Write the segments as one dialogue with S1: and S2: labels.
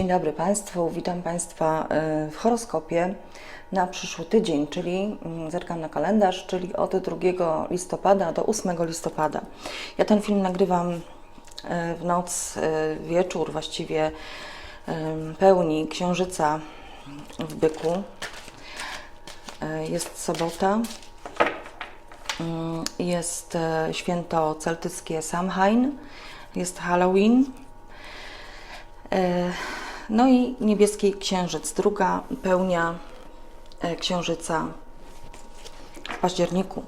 S1: Dzień dobry Państwu, witam Państwa y, w horoskopie na przyszły tydzień, czyli mm, zerkam na kalendarz, czyli od 2 listopada do 8 listopada. Ja ten film nagrywam y, w noc, y, wieczór właściwie pełni księżyca w byku. Jest sobota, jest święto celtyckie Samhain, jest Halloween. No i niebieski księżyc, druga pełnia e, księżyca w październiku.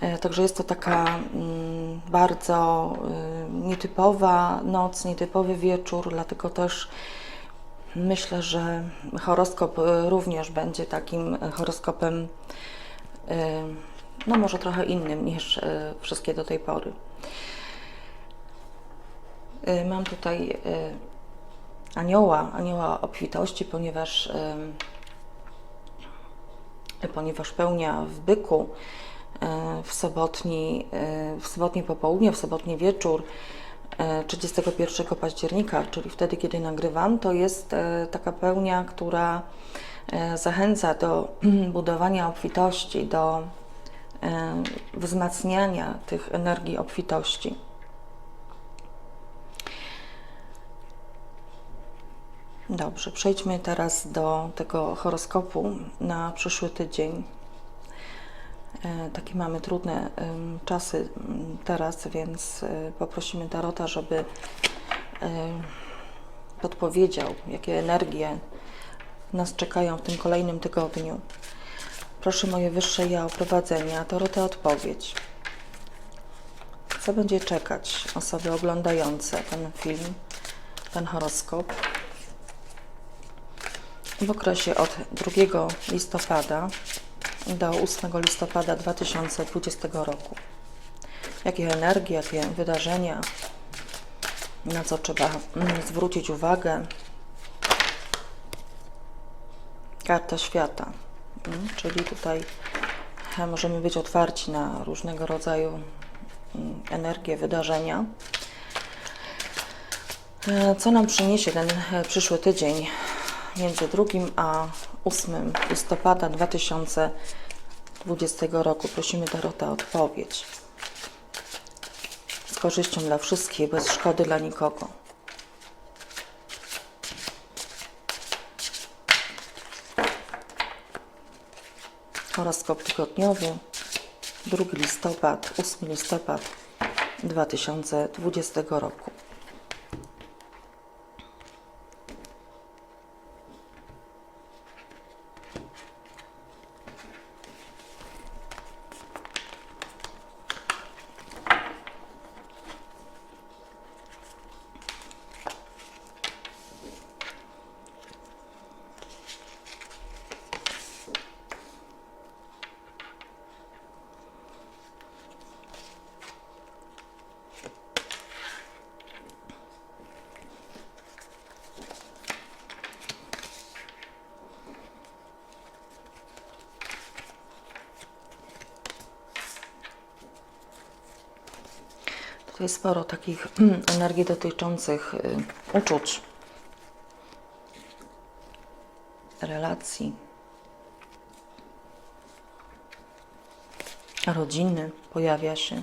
S1: E, Także jest to taka mm, bardzo y, nietypowa noc, nietypowy wieczór, dlatego też myślę, że horoskop y, również będzie takim horoskopem, y, no może trochę innym niż wszystkie do tej pory. Mam tutaj anioła, anioła obfitości, ponieważ, ponieważ pełnia w byku y, w sobotni, y, w sobotnie popołudnie, w sobotni wieczór y, 31 października, czyli wtedy, kiedy nagrywam, to jest taka pełnia, która zachęca do budowania obfitości, do wzmacniania tych energii obfitości. Dobrze, przejdźmy teraz do tego horoskopu na przyszły tydzień. E, Takie mamy trudne czasy m, teraz, więc e, poprosimy Tarota, żeby e, podpowiedział, jakie energie nas czekają w tym kolejnym tygodniu. Proszę moje wyższe ja o prowadzenie, a Tarota odpowiedź. Co będzie czekać osoby oglądające ten film, ten horoskop? W okresie od 2 listopada do 8 listopada 2020 roku. Jakie energie, jakie wydarzenia, na co trzeba mm, zwrócić uwagę. Karta świata, mm, czyli tutaj e, możemy być otwarci na różnego rodzaju mm, energie, wydarzenia. E, Co nam przyniesie ten e, przyszły tydzień między 2 a 8 listopada 2020 roku? Prosimy Tarota o odpowiedź. Z korzyścią dla wszystkich, bez szkody dla nikogo. Horoskop tygodniowy 2 listopad, 8 listopad 2020 roku. Tutaj jest sporo takich energii dotyczących y, uczuć, relacji, rodziny pojawia się.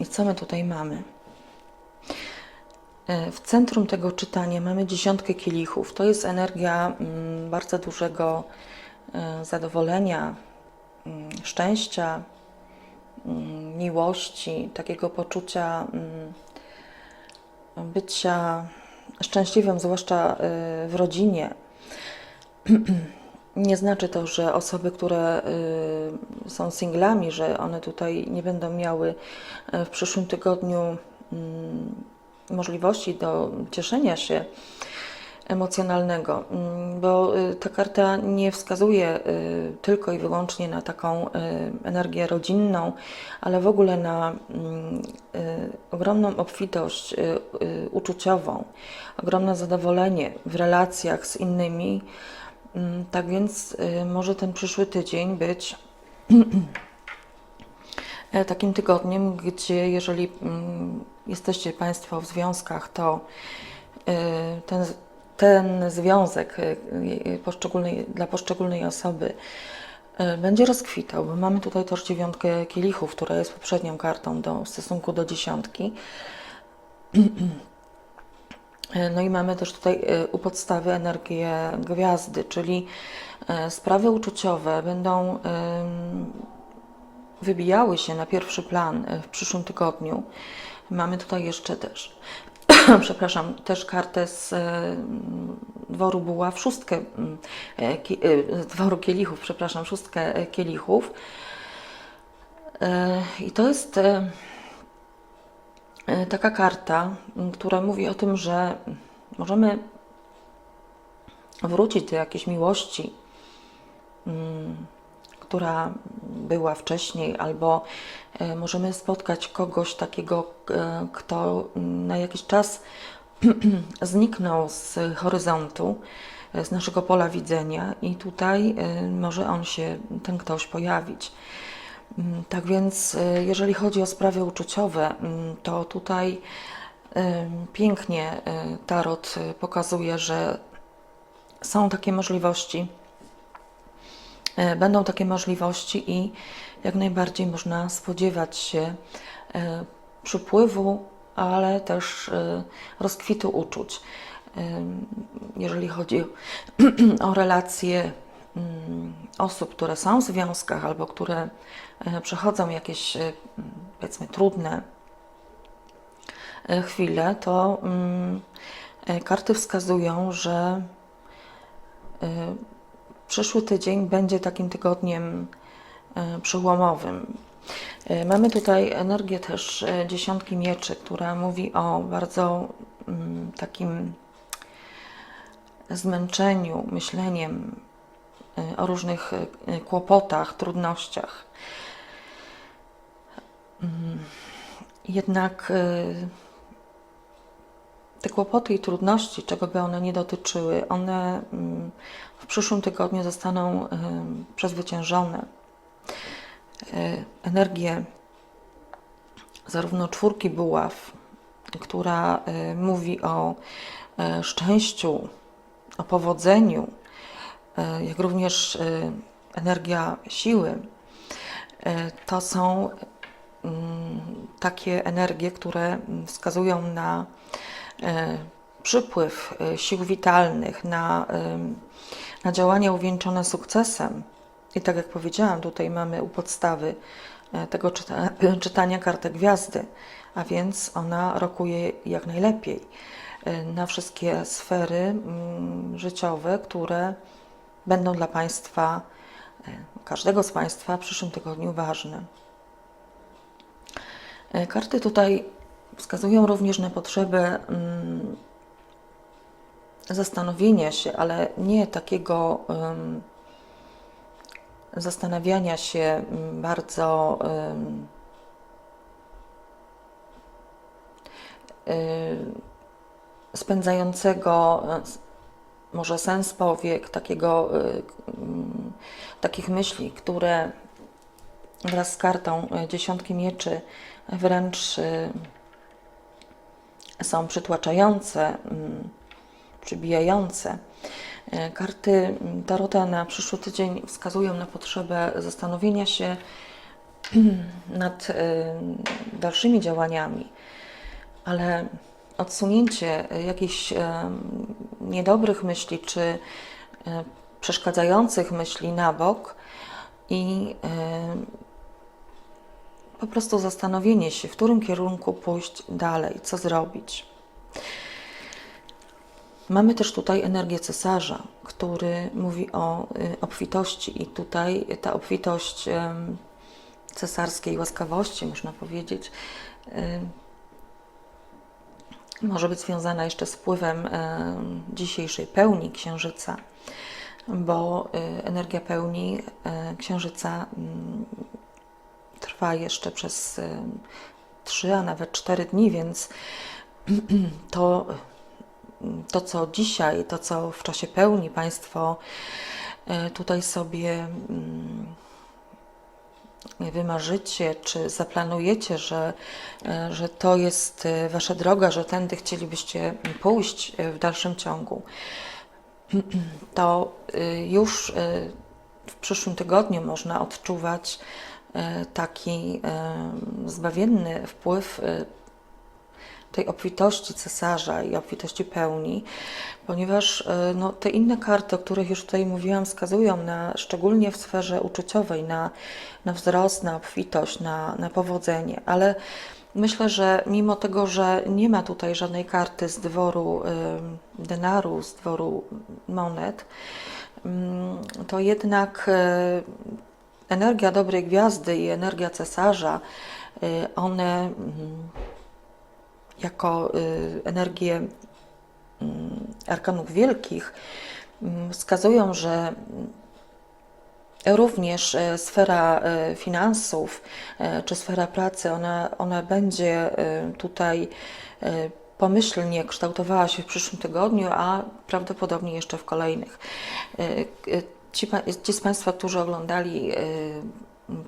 S1: I co my tutaj mamy? E, W centrum tego czytania mamy dziesiątkę kielichów. To jest energia mm, bardzo dużego e, zadowolenia, mm, szczęścia, mm, miłości, takiego poczucia bycia szczęśliwym, zwłaszcza e, w rodzinie. Nie znaczy to, że osoby, które y, są singlami, że one tutaj nie będą miały y, w przyszłym tygodniu mm, możliwości do cieszenia się emocjonalnego, mm, bo y, ta karta nie wskazuje tylko i wyłącznie na taką energię rodzinną, ale w ogóle na mm, ogromną obfitość uczuciową, ogromne zadowolenie w relacjach z innymi. Mm, Tak więc y, może ten przyszły tydzień być e, takim tygodniem, gdzie jeżeli mm, jesteście Państwo w związkach, to y, ten, ten związek y, poszczególnej, dla poszczególnej osoby będzie rozkwitał, bo mamy tutaj też dziewiątkę kielichów, która jest poprzednią kartą do, w stosunku do dziesiątki. E, No i mamy też tutaj e, u podstawy energię gwiazdy, czyli e, sprawy uczuciowe będą wybijały się na pierwszy plan w przyszłym tygodniu. Mamy tutaj jeszcze też, przepraszam, też kartę z dworu buław, szóstkę ki- e, z dworu kielichów, przepraszam, szóstkę kielichów. I to jest taka karta, która mówi o tym, że możemy wrócić do jakiejś miłości, która była wcześniej, albo e, możemy spotkać kogoś takiego, e, kto na jakiś czas zniknął z horyzontu, e, z naszego pola widzenia, i tutaj e, może on się, ten ktoś pojawić. Mm, Tak więc, e, jeżeli chodzi o sprawy uczuciowe, mm, to tutaj pięknie e, Tarot e, pokazuje, że są takie możliwości, będą takie możliwości i jak najbardziej można spodziewać się przypływu, ale też rozkwitu uczuć. Jeżeli chodzi o relacje mm, osób, które są w związkach albo które przechodzą jakieś, e, powiedzmy, trudne e, chwile, to mm, e, karty wskazują, że e, przyszły tydzień będzie takim tygodniem e, przełomowym. E, Mamy tutaj energię też e, dziesiątki mieczy, która mówi o bardzo mm, takim zmęczeniu myśleniem e, o różnych e, kłopotach, trudnościach. Mm, Jednak e, te kłopoty i trudności, czego by one nie dotyczyły, one mm, w przyszłym tygodniu zostaną em, przezwyciężone. E, Energię zarówno czwórki buław, która mówi o szczęściu, o powodzeniu, jak również energia siły, to są takie energie, które mm, wskazują na e, przypływ e, sił witalnych, na, em, na działania uwieńczone sukcesem. I tak jak powiedziałam, tutaj mamy u podstawy e, tego czyta, czytania kartę gwiazdy, a więc ona rokuje jak najlepiej e, na wszystkie sfery mm, życiowe, które będą dla Państwa, e, każdego z Państwa w przyszłym tygodniu ważne. E, Karty tutaj wskazują również na potrzebę mm, zastanowienia się, ale nie takiego em, zastanawiania się mm, bardzo y, spędzającego e, może sens powiek, takiego, mm, takich myśli, które wraz z kartą e, dziesiątki mieczy wręcz y, są przytłaczające, mm, przybijające. E, Karty mm, Tarota na przyszły tydzień wskazują na potrzebę zastanowienia się nad y, dalszymi działaniami, ale odsunięcie jakichś niedobrych myśli czy przeszkadzających myśli na bok i po prostu zastanowienie się, w którym kierunku pójść dalej, co zrobić. Mamy też tutaj energię cesarza, który mówi o y, obfitości, i tutaj ta obfitość em, cesarskiej łaskawości, można powiedzieć, y, może być związana jeszcze z wpływem dzisiejszej pełni księżyca, bo energia pełni księżyca mm, trwa jeszcze przez e, 3, a nawet 4 dni, więc to, to co dzisiaj, to co w czasie pełni Państwo e, tutaj sobie mm, wymarzycie, czy zaplanujecie, że, e, że to jest Wasza droga, że tędy chcielibyście pójść w dalszym ciągu, to już w przyszłym tygodniu można odczuwać taki e, zbawienny wpływ e, tej obfitości cesarza i obfitości pełni, ponieważ e, no, te inne karty, o których już tutaj mówiłam, wskazują na, szczególnie w sferze uczuciowej, na, na wzrost, na obfitość, na, na powodzenie, ale myślę, że mimo tego, że nie ma tutaj żadnej karty z dworu e, denaru, z dworu monet, mm, to jednak e, energia dobrej gwiazdy i energia cesarza, e, one mm, jako y, energię mm, arkanów wielkich mm, wskazują, że również e, sfera finansów czy sfera pracy, ona, ona będzie tutaj pomyślnie kształtowała się w przyszłym tygodniu, a prawdopodobnie jeszcze w kolejnych. Ci, ci z Państwa, którzy oglądali e,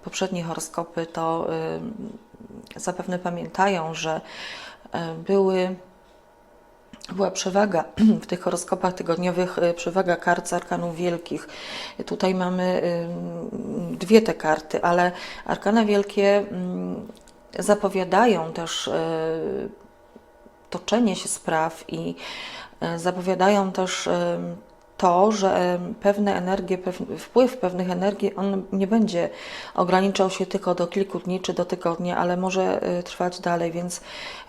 S1: poprzednie horoskopy, to e, zapewne pamiętają, że e, były była przewaga w tych horoskopach tygodniowych, y, przewaga kart z arkanów wielkich. Tutaj mamy dwie te karty, ale arkana wielkie ym, zapowiadają też y, toczenie się spraw i y, zapowiadają też to, że pewne energie, wpływ pewnych energii, on nie będzie ograniczał się tylko do kilku dni czy do tygodnia, ale może y, trwać dalej, więc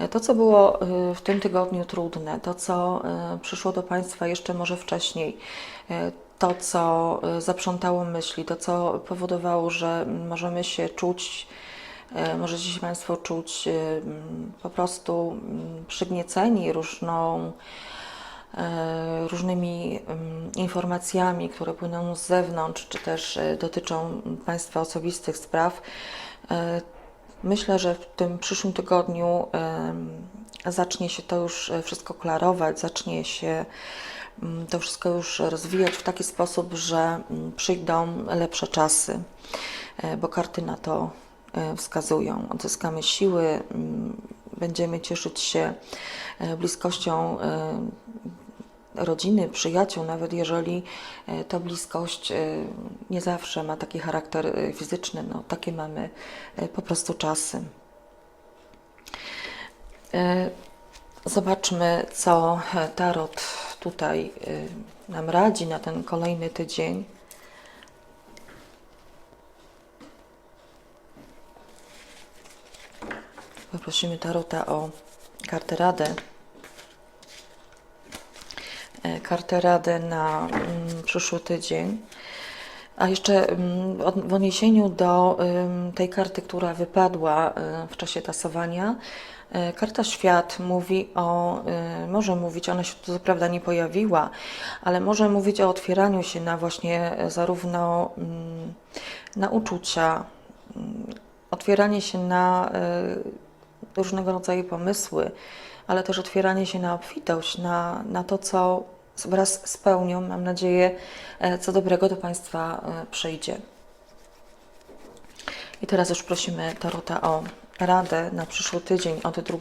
S1: y, to, co było y, w tym tygodniu trudne, to, co przyszło do Państwa jeszcze może wcześniej, to, co zaprzątało myśli, to, co powodowało, że możemy się czuć E, Możecie się Państwo czuć e, po prostu przygnieceni różną, e, różnymi em, informacjami, które płyną z zewnątrz, czy też e, dotyczą Państwa osobistych spraw. E, Myślę, że w tym przyszłym tygodniu zacznie się to już e, wszystko klarować, zacznie się mm, to wszystko już rozwijać w taki sposób, że mm, przyjdą lepsze czasy, e, bo karty na to e, wskazują. Odzyskamy siły, mm, będziemy cieszyć się e, bliskością e, rodziny, przyjaciół, nawet jeżeli e, ta bliskość e, nie zawsze ma taki charakter e, fizyczny, no takie mamy po prostu czasy. Zobaczmy, co Tarot tutaj nam radzi na ten kolejny tydzień. Poprosimy Tarota o kartę radę. E, Kartę radę na mm, przyszły tydzień. A jeszcze mm, w odniesieniu do tej karty, która wypadła y, w czasie tasowania, y, karta świat mówi o, y, może mówić, ona się tu co prawda nie pojawiła, ale może mówić o otwieraniu się na właśnie y, zarówno mm, na uczucia, otwieranie się na różnego rodzaju pomysły, ale też otwieranie się na obfitość, na, na to, co wraz z pełnią, mam nadzieję, e, co dobrego do Państwa e, przyjdzie. I teraz już prosimy Tarota o radę na przyszły tydzień od 2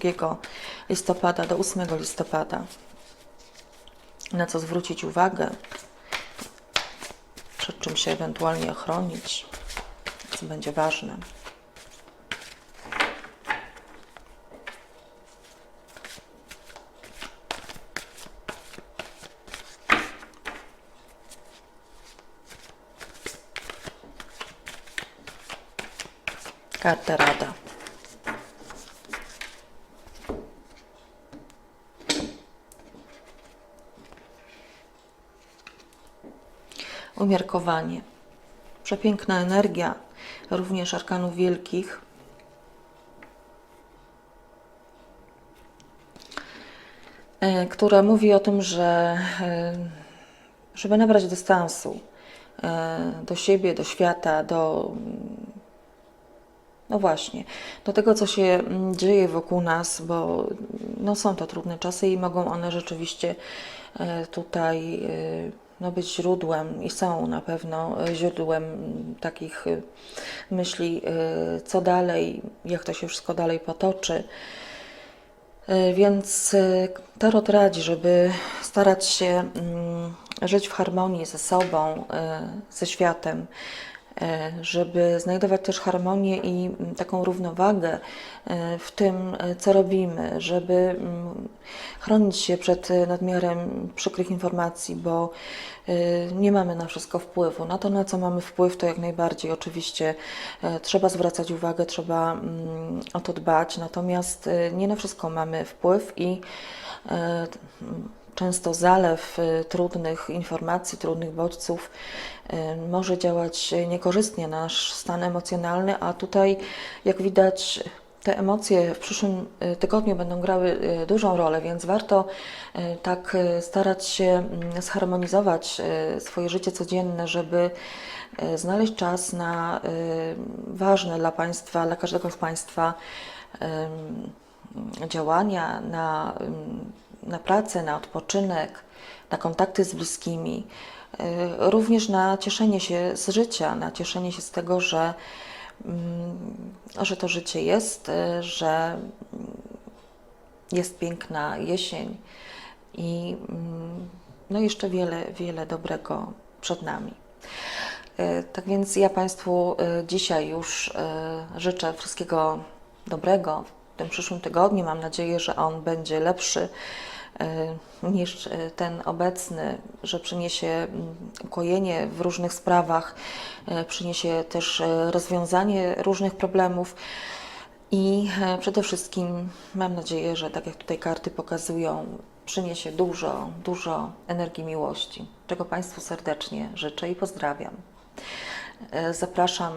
S1: listopada do 8 listopada. Na co zwrócić uwagę, przed czym się ewentualnie ochronić, co będzie ważne. Karta rada. Umiarkowanie. Przepiękna energia, również arkanów wielkich. e, która mówi o tym, że e, żeby nabrać dystansu e, do siebie, do świata, do no właśnie, do tego, co się mm, dzieje wokół nas, bo no, są to trudne czasy i mogą one rzeczywiście e, tutaj e, no, być źródłem i są na pewno e, źródłem mm, takich myśli, co dalej, jak to się wszystko dalej potoczy. Więc Tarot radzi, żeby starać się mm, żyć w harmonii ze sobą, ze światem, żeby znajdować też harmonię i mm, taką równowagę e, w tym, e, co robimy, żeby mm, chronić się przed e, nadmiarem przykrych informacji, bo e, nie mamy na wszystko wpływu. Na to, na co mamy wpływ, to jak najbardziej oczywiście e, trzeba zwracać uwagę, trzeba mm, o to dbać, natomiast e, nie na wszystko mamy wpływ i e, często zalew e, trudnych informacji, trudnych bodźców e, może działać niekorzystnie na nasz stan emocjonalny, a tutaj jak widać te emocje w przyszłym e, tygodniu będą grały dużą rolę, więc warto tak starać się mm, zharmonizować swoje życie codzienne, żeby znaleźć czas na ważne dla Państwa, dla każdego z Państwa działania, na, na pracę, na odpoczynek, na kontakty z bliskimi, e, również na cieszenie się z życia, na cieszenie się z tego, że, mm, że to życie jest, e, że jest piękna jesień i mm, no jeszcze wiele, wiele dobrego przed nami. E, Tak więc ja Państwu dzisiaj już życzę wszystkiego dobrego w tym przyszłym tygodniu. Mam nadzieję, że on będzie lepszy niż e, ten obecny, że przyniesie mm, ukojenie w różnych sprawach, e, przyniesie też e, rozwiązanie różnych problemów. I e, przede wszystkim mam nadzieję, że tak jak tutaj karty pokazują, przyniesie dużo, dużo energii miłości, czego Państwu serdecznie życzę i pozdrawiam. E, Zapraszam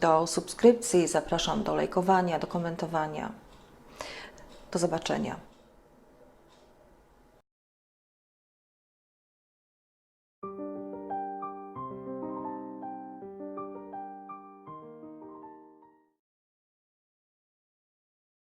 S1: do subskrypcji, zapraszam do lajkowania, do komentowania. Do zobaczenia.